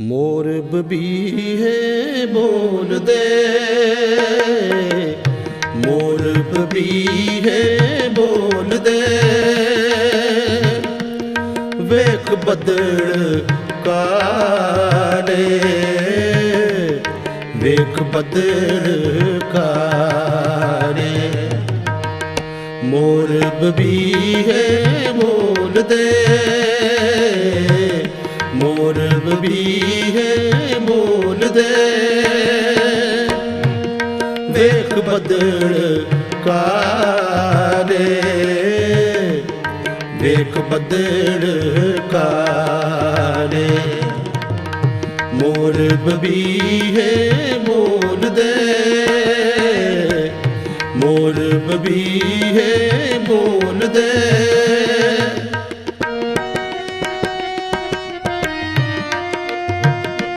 ਮੋਰ ਬਬੀਹੇ ਬੋਲਦੇ। ਮੋਰ ਬਬੀਹੇ ਬੋਲਦੇ। ਵੇਖ ਬਦਲ ਕਾਲੇ। ਵੇਖ ਬੱਦਲ ਕਾਲੇ। ਮੋਰ ਬਬੀਹੇ ਬੋਲਦੇ। ਮੋਰ ਬਬੀਹੇ ਬੋਲਦੇ ਵੇਖ ਬਦਲ ਕਾਲੇ। ਵੇਖ ਬੱਦਲ ਕਾਲੇ। ਮੋਰ ਬਬੀਹੇ ਬੋਲਦੇ ਮੋਰ ਹੈ ਬੋਲਦੇ